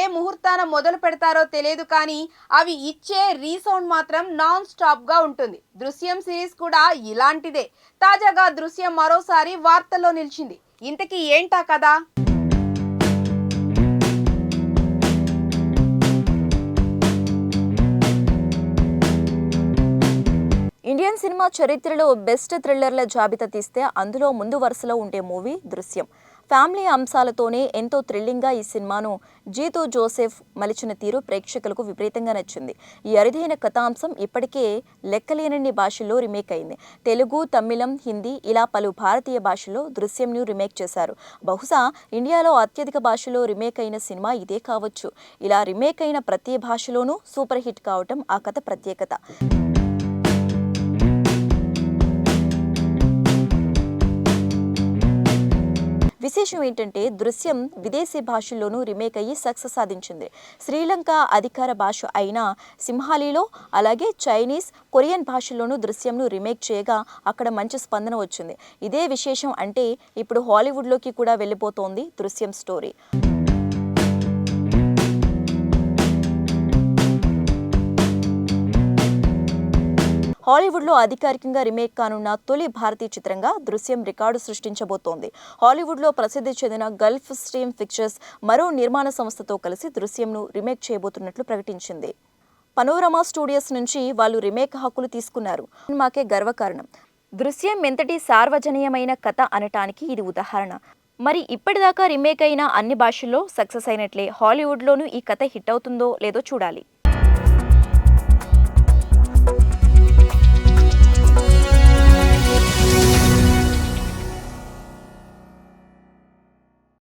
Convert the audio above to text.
ఏ ముహూర్తాన మొదలు పెడతారో తెలియదు కానీ అవి ఇచ్చే రీసౌండ్ మాత్రం నాన్ స్టాప్గా ఉంటుంది. దృశ్యం సిరీస్ కూడా ఇలాంటిదే. తాజాగా దృశ్యం మరోసారి వార్తల్లో నిలిచింది. ఇంతకీ ఏంటా కదా ఇండియన్ సినిమా చరిత్రలో బెస్ట్ థ్రిల్లర్ల జాబితా తీస్తే అందులో ముందు వరుసలో ఉండే మూవీ దృశ్యం. ఫ్యామిలీ అంశాలతోనే ఎంతో థ్రిల్లింగ్గా ఈ సినిమాను జీతో జోసెఫ్ మలిచిన తీరు ప్రేక్షకులకు విపరీతంగా నచ్చింది. ఈ అరుదైన కథాంశం ఇప్పటికే లెక్కలేనన్ని భాషల్లో రీమేక్ అయింది. తెలుగు తమిళం హిందీ ఇలా పలు భారతీయ భాషల్లో దృశ్యంను రీమేక్ చేశారు. బహుశా ఇండియాలో అత్యధిక భాషలో రీమేక్ అయిన సినిమా ఇదే కావచ్చు. ఇలా రీమేక్ అయిన ప్రతి భాషలోనూ సూపర్ హిట్ కావటం ఆ కథ ప్రత్యేకత. విశేషం ఏంటంటే దృశ్యం విదేశీ భాషల్లోనూ రీమేక్ అయ్యి సక్సెస్ సాధించింది. శ్రీలంక అధికార భాష అయిన సింహాలీలో అలాగే చైనీస్ కొరియన్ భాషల్లోనూ దృశ్యంను రీమేక్ చేయగా అక్కడ మంచి స్పందన వచ్చింది. ఇదే విశేషం అంటే ఇప్పుడు హాలీవుడ్లోకి కూడా వెళ్ళిపోతోంది దృశ్యం స్టోరీ. హాలీవుడ్లో అధికారికంగా రీమేక్ కానున్న తొలి భారతీయ చిత్రంగా దృశ్యం రికార్డు సృష్టించబోతోంది. హాలీవుడ్లో ప్రసిద్ధి చెందిన గల్ఫ్ స్ట్రీమ్ పిక్చర్స్ మరో నిర్మాణ సంస్థతో కలిసి దృశ్యంను రీమేక్ చేయబోతున్నట్లు ప్రకటించింది. పనోరమా స్టూడియోస్ నుంచి వాళ్ళు రీమేక్ హక్కులు తీసుకున్నారు. మాకే గర్వకారణం. దృశ్యం ఎంతటి సార్వజనీయమైన కథ అనటానికి ఇది ఉదాహరణ. మరి ఇప్పటిదాకా రీమేక్ అయిన అన్ని భాషల్లో సక్సెస్ అయినట్లే హాలీవుడ్లోనూ ఈ కథ హిట్ అవుతుందో లేదో చూడాలి.